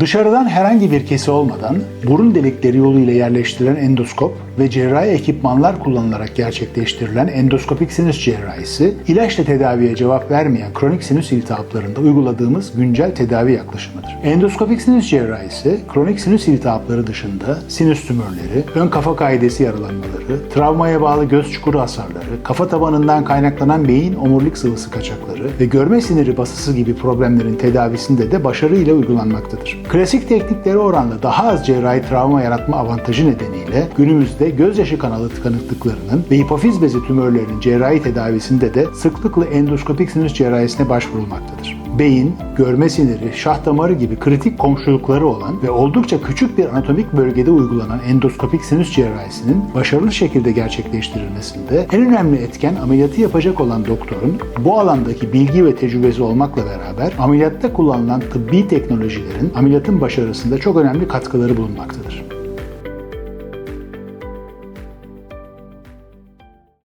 Dışarıdan herhangi bir kesi olmadan burun delikleri yoluyla yerleştirilen endoskop ve cerrahi ekipmanlar kullanılarak gerçekleştirilen endoskopik sinüs cerrahisi, ilaçla tedaviye cevap vermeyen kronik sinüs iltihaplarında uyguladığımız güncel tedavi yaklaşımıdır. Endoskopik sinüs cerrahisi, kronik sinüs iltihapları dışında sinüs tümörleri, ön kafa kaidesi yaralanmaları, travmaya bağlı göz çukuru hasarları, kafa tabanından kaynaklanan beyin omurilik sıvısı kaçakları ve görme siniri basısı gibi problemlerin tedavisinde de başarıyla uygulanmaktadır. Klasik tekniklere oranla daha az cerrahi travma yaratma avantajı nedeniyle günümüzde gözyaşı kanalı tıkanıklıklarının ve hipofiz bezi tümörlerinin cerrahi tedavisinde de sıklıkla endoskopik sinüs cerrahisine başvurulmaktadır. Beyin, görme siniri, şah damarı gibi kritik komşulukları olan ve oldukça küçük bir anatomik bölgede uygulanan endoskopik sinüs cerrahisinin başarılı şekilde gerçekleştirilmesinde en önemli etken ameliyatı yapacak olan doktorun bu alandaki bilgi ve tecrübesi olmakla beraber ameliyatta kullanılan tıbbi teknolojilerin ameliyatın başarısında çok önemli katkıları bulunmaktadır.